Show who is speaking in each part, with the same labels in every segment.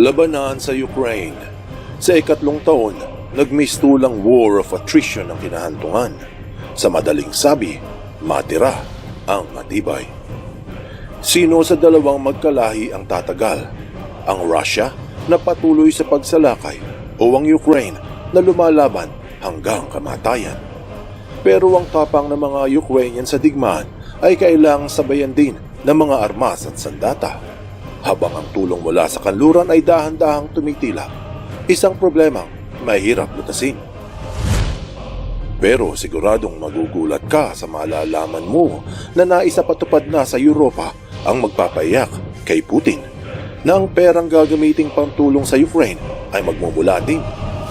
Speaker 1: Labanan sa Ukraine. Sa ikatlong taon, nagmistulang war of attrition ang kinahantungan. Sa madaling sabi, matira ang matibay. Sino sa dalawang magkalahi ang tatagal? Ang Russia na patuloy sa pagsalakay o ang Ukraine na lumalaban hanggang kamatayan? Pero ang tapang ng mga Ukrainian sa digmaan ay kailangang sabayan din ng mga armas at sandata. Habang ang tulong mula sa kanluran ay dahan-dahang tumitila, isang problemang mahirap lutasin. Pero siguradong magugulat ka sa malalaman mo na naisapatupad na sa Europa ang magpapayak kay Putin na ang perang gagamiting pantulong sa Ukraine ay magmumula din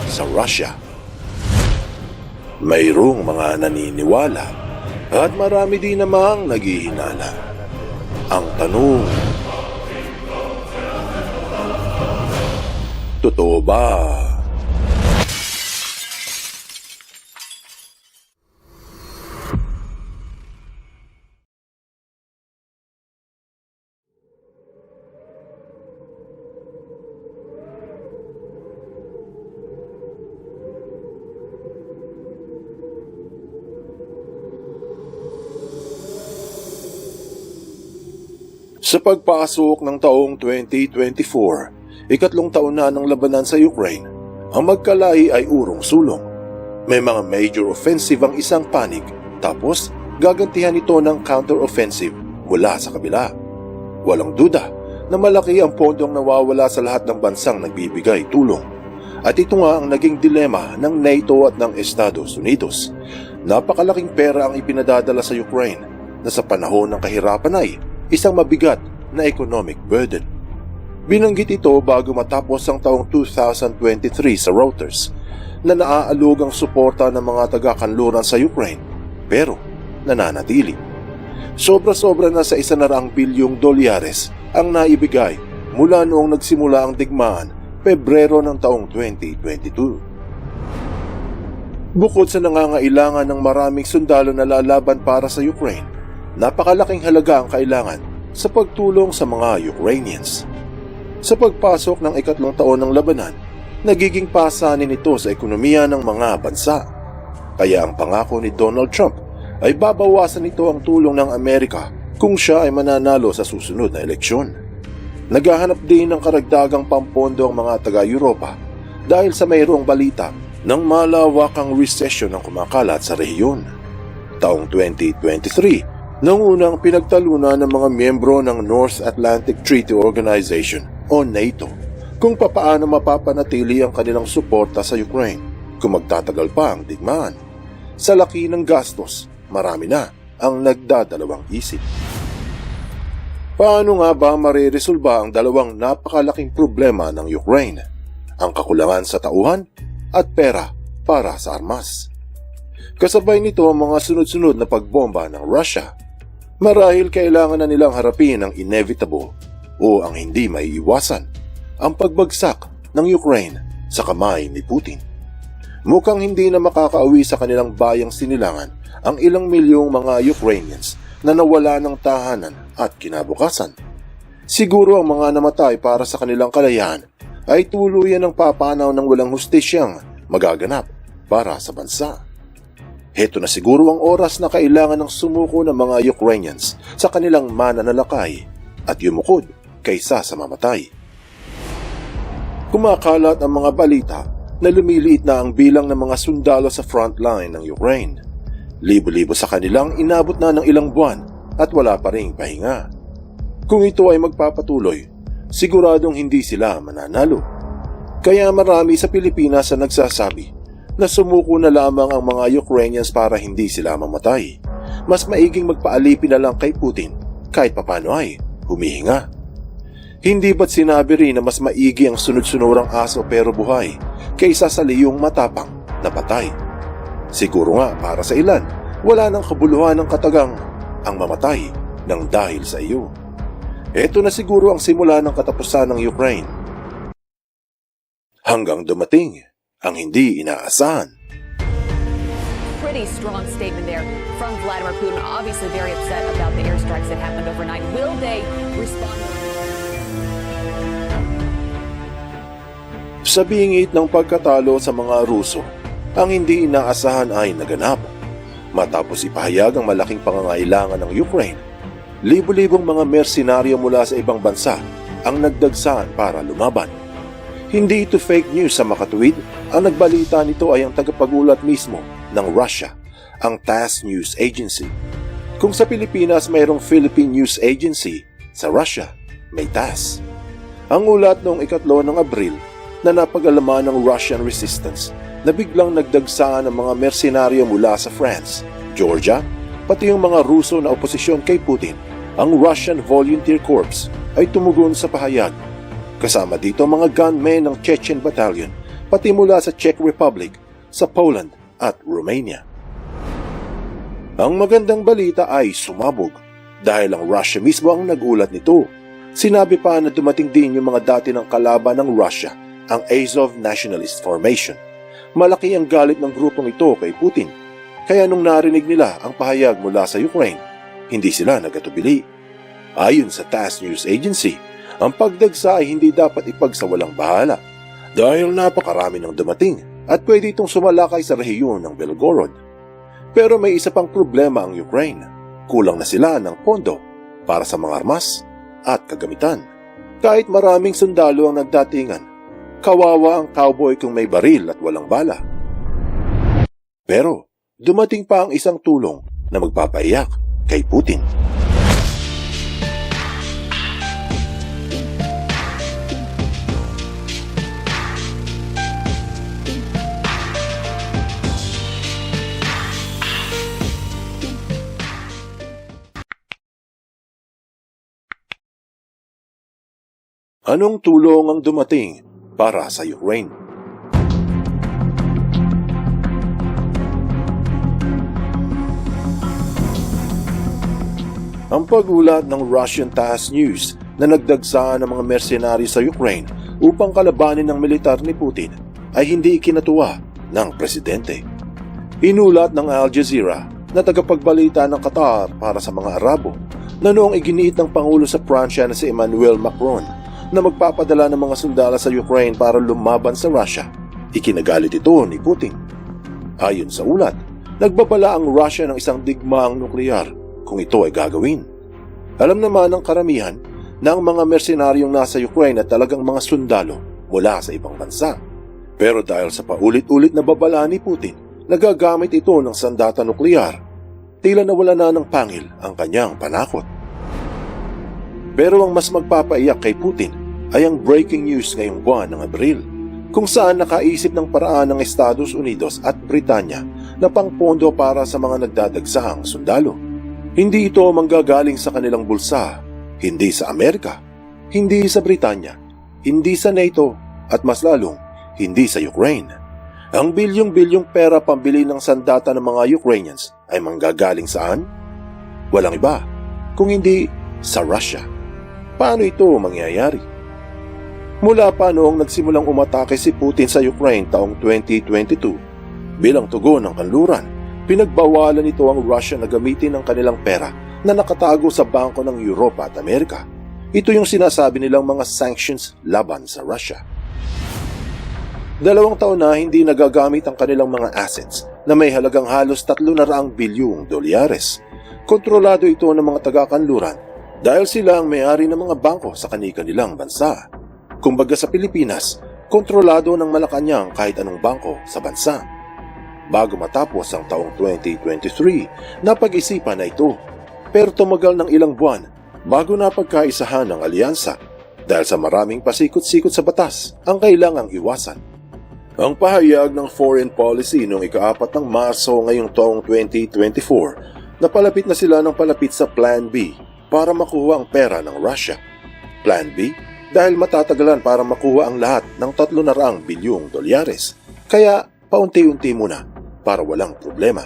Speaker 1: sa Russia. Mayroong mga naniniwala at marami din namang naghihinala. Ang tanong, totoo ba? Sa pagpasok ng taong 2024, ikatlong taon na ng labanan sa Ukraine, ang magkalahi ay urong-sulong. May mga major offensive ang isang panig, tapos gagantihan ito ng counter-offensive mula sa kabila. Walang duda na malaki ang pondong nawawala sa lahat ng bansang nagbibigay tulong. At ito nga ang naging dilema ng NATO at ng Estados Unidos. Napakalaking pera ang ipinadadala sa Ukraine na sa panahon ng kahirapan ay isang mabigat na economic burden. Binanggit ito bago matapos ang taong 2023 sa Reuters na naaalog ang suporta ng mga taga-kanluran sa Ukraine pero nananatili. Sobra-sobra na sa isa na raang bilyong dolyares ang naibigay mula noong nagsimula ang digmaan Pebrero ng taong 2022. Bukod sa nangangailangan ng maraming sundalo na lalaban para sa Ukraine, napakalaking halaga ang kailangan sa pagtulong sa mga Ukrainians. Sa pagpasok ng ikatlong taon ng labanan, nagiging pasanin ito sa ekonomiya ng mga bansa. Kaya ang pangako ni Donald Trump ay babawasan ito ang tulong ng Amerika kung siya ay mananalo sa susunod na eleksyon. Naghahanap din ng karagdagang pampondo ang mga taga-Europa dahil sa mayroong balita ng malawakang recession ang kumakalat sa rehiyon. Taong 2023, nang unang pinagtalunan ng mga miyembro ng North Atlantic Treaty Organization o NATO kung papaano mapapanatili ang kanilang suporta sa Ukraine kung magtatagal pa ang digmaan. Sa laki ng gastos, marami na ang nagdadalawang isip. Paano nga ba mariresolba ang dalawang napakalaking problema ng Ukraine? Ang kakulangan sa tauhan at pera para sa armas. Kasabay nito ang mga sunod-sunod na pagbomba ng Russia. Marahil kailangan na nilang harapin ang inevitable o ang hindi maiiwasan, ang pagbagsak ng Ukraine sa kamay ni Putin. Mukhang hindi na makakauwi sa kanilang bayang sinilangan ang ilang milyong mga Ukrainians na nawala ng tahanan at kinabukasan. Siguro ang mga namatay para sa kanilang kalayaan ay tuluyan ng papanaw ng walang hustisyang magaganap para sa bansa. Heto na siguro ang oras na kailangan ng sumuko ng mga Ukrainians sa kanilang mananalakay at yumukod kaysa sa mamatay. Kumakalat ang mga balita na lumiliit na ang bilang ng mga sundalo sa front line ng Ukraine. Libo-libo sa kanilang inabot na ng ilang buwan at wala pa ring pahinga. Kung ito ay magpapatuloy, siguradong hindi sila mananalo. Kaya marami sa Pilipinas ang nagsasabi na sumuko na lamang ang mga Ukrainians para hindi sila mamatay. Mas maiging magpaalipin na lang kay Putin kahit papano ay humihinga. Hindi ba't sinabi rin na mas maigi ang sunod-sunurang aso pero buhay kaysa sa liyong matapang na patay? Siguro nga para sa ilan, wala nang kabuluhan ng katagang ang mamatay ng dahil sa iyo. Ito na siguro ang simula ng katapusan ng Ukraine. Hanggang dumating ang hindi inaasahan.
Speaker 2: Pretty strong statement there from Vladimir Putin. Obviously, very upset about the airstrikes that happened overnight. Will they respond?
Speaker 1: Sa bingit ng pagkatalo sa mga Ruso, ang hindi inaasahan ay naganap. Matapos ipahayag ang malaking pangangailangan ng Ukraine, libo-libong mga mersenaryo mula sa ibang bansa ang nagdagsaan para lumaban. Hindi ito fake news sa makatuwid, ang nagbalita nito ay ang tagapagulat mismo ng Russia, ang TASS News Agency. Kung sa Pilipinas mayroong Philippine News Agency, sa Russia may TASS. Ang ulat noong ikatlo ng Abril na napag-alaman ng Russian resistance na biglang nagdagsaan ng mga mersenaryo mula sa France, Georgia, pati yung mga Ruso na oposisyon kay Putin, ang Russian Volunteer Corps ay tumugon sa pahayag. Kasama dito mga gunmen ng Chechen Battalion, pati mula sa Czech Republic, sa Poland at Romania. Ang magandang balita ay sumabog dahil ang Russia mismo ang nagulat nito. Sinabi pa na dumating din yung mga dati ng kalaban ng Russia, ang Azov Nationalist Formation. Malaki ang galit ng grupong ito kay Putin. Kaya nung narinig nila ang pahayag mula sa Ukraine, hindi sila nagatubili. Ayon sa TASS News Agency, ang pagdagsa ay hindi dapat ipagsawalang bahala dahil napakarami ng dumating at pwede itong sumalakay sa rehiyon ng Belgorod. Pero may isa pang problema ang Ukraine. Kulang na sila ng pondo para sa mga armas at kagamitan. Kahit maraming sundalo ang nagdatingan, kawawa ang cowboy kung may baril at walang bala. Pero dumating pa ang isang tulong na magpapaiyak kay Putin. Anong tulong ang dumating para sa Ukraine? Ang pagulat ng Russian TASS News na nagdagsaan ng mga mercenary sa Ukraine upang kalabanin ng militar ni Putin ay hindi ikinatuwa ng presidente. Inulat ng Al Jazeera na tagapagbalita ng Qatar para sa mga Arabo na noong iginiit ng Pangulo sa Pransya na si Emmanuel Macron na magpapadala ng mga sundalo sa Ukraine para lumaban sa Russia. Ikinagalit ito ni Putin. Ayon sa ulat, nagbabala ang Russia ng isang digmaang nuklear kung ito ay gagawin. Alam naman ng karamihan na ang mga mersenaryong nasa Ukraine at talagang mga sundalo mula sa ibang bansa. Pero dahil sa paulit-ulit na babala ni Putin, nagagamit ito ng sandata nuklear, tila nawala na ng pangil ang kanyang panakot. Pero ang mas magpapaiyak kay Putin ay ang breaking news ngayong buwan ng Abril, kung saan nakaisip ng paraan ng Estados Unidos at Britanya na pangpondo para sa mga nagdadagsahang sundalo. Hindi ito manggagaling sa kanilang bulsa, hindi sa Amerika, hindi sa Britanya, hindi sa NATO, at mas lalong hindi sa Ukraine. Ang bilyong-bilyong pera pambili ng sandata ng mga Ukrainians ay manggagaling saan? Walang iba, kung hindi sa Russia. Paano ito mangyayari? Mula pa noong nagsimulang umatake si Putin sa Ukraine taong 2022, bilang tugon ng kanluran, pinagbawalan nito ang Russia na gamitin ang kanilang pera na nakatago sa bangko ng Europa at Amerika. Ito yung sinasabi nilang mga sanctions laban sa Russia. Dalawang taon na hindi nagagamit ang kanilang mga assets na may halagang halos 300 bilyong dolyares. Kontrolado ito ng mga taga-kanluran dahil sila ang may-ari ng mga bangko sa kanilang bansa. Kumbaga sa Pilipinas, kontrolado ng Malacanang kahit anong bangko sa bansa. Bago matapos ang taong 2023, napag-isipan na ito. Pero tumagal ng ilang buwan bago napagkaisahan ng alyansa dahil sa maraming pasikot-sikot sa batas ang kailangang iwasan. Ang pahayag ng foreign policy noong ikaapat ng Marso ngayong taong 2024 na palapit na sila ng palapit sa Plan B para makuha ang pera ng Russia. Plan B dahil matatagalan para makuha ang lahat ng 300 bilyong dolyares. Kaya paunti-unti muna para walang problema.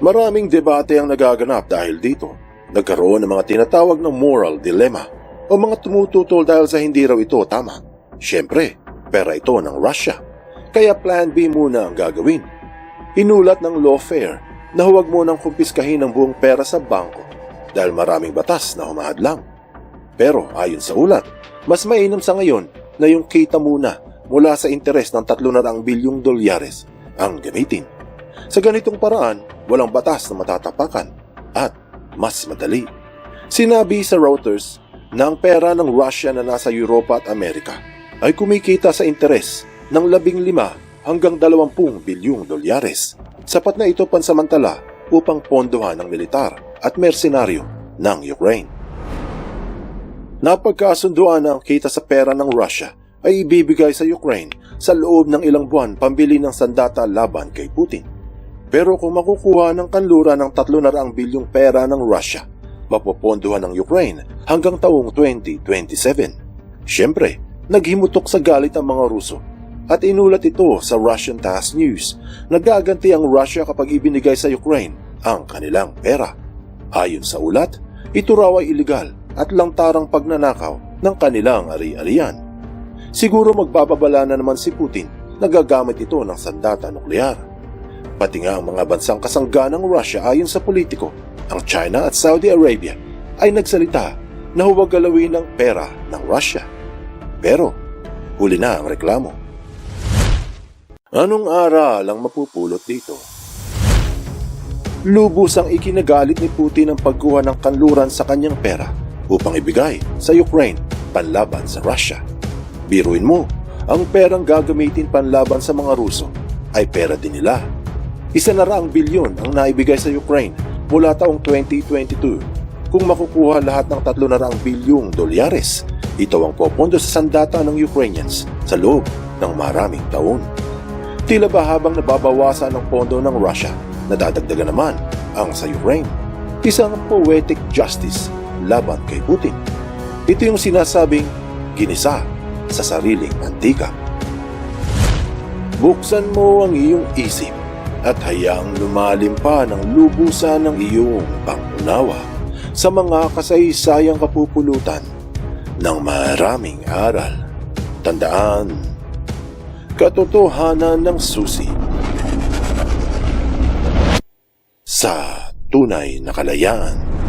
Speaker 1: Maraming debate ang nagaganap dahil dito. Nagkaroon ng mga tinatawag ng moral dilemma o mga tumututol dahil sa hindi raw ito tama. Siyempre, pera ito ng Russia. Kaya plan B muna ang gagawin. Inulat ng lawfare na huwag mo nang kumpiskahin ang buong pera sa bangko dahil maraming batas na humahadlang. Pero ayon sa ulat, mas mainam sa ngayon na yung kita muna mula sa interes ng 300 bilyong dolyares ang gamitin. Sa ganitong paraan, walang batas na matatapakan at mas madali. Sinabi sa Reuters na ang pera ng Russia na nasa Europa at Amerika ay kumikita sa interes ng 15 hanggang 20 bilyong dolyares. Sapat na ito pansamantala upang pondohan ng militar at mersenaryo ng Ukraine. Napagkasunduan na ang kita sa pera ng Russia ay ibibigay sa Ukraine sa loob ng ilang buwan pambili ng sandata laban kay Putin. Pero kung makukuha ng kanlura ng 300 bilyong pera ng Russia, mapopondohan ng Ukraine hanggang taong 2027. Siyempre, naghimutok sa galit ang mga Ruso at inulat ito sa Russian TASS News na gaganti ang Russia kapag ibinigay sa Ukraine ang kanilang pera. Ayon sa ulat, ito raw ay iligal at lantarang pagnanakaw ng kanilang ari-arian. Siguro magbababala na naman si Putin na gagamit ito ng sandata nuklear. Pati nga ang mga bansang kasangga ng Russia ayon sa politiko, ang China at Saudi Arabia ay nagsalita na huwag galawin ang pera ng Russia. Pero huli na ang reklamo. Anong aral ang mapupulot dito? Lubos ang ikinagalit ni Putin ang pagkuha ng kanluran sa kanyang pera upang ibigay sa Ukraine panlaban sa Russia. Biruin mo, ang perang gagamitin panlaban sa mga Ruso ay pera din nila. Isa na raang bilyon ang naibigay sa Ukraine mula taong 2022 kung makukuha lahat ng 300 bilyong dolyares. Ito ang popondo sa sandata ng Ukrainians sa loob ng maraming taon. Tila ba habang nababawasan ang pondo ng Russia, nadadagdagan naman ang sa Ukraine. Isang poetic justice laban kay Putin. Ito yung sinasabing ginisa sa sariling antika. Buksan mo ang iyong isip at hayaang lumalim pa ng lubusan ng iyong pangunawa sa mga kasaysayang kapupulutan ng maraming aral. Tandaan, katotohanan ng susi sa tunay na kalayaan.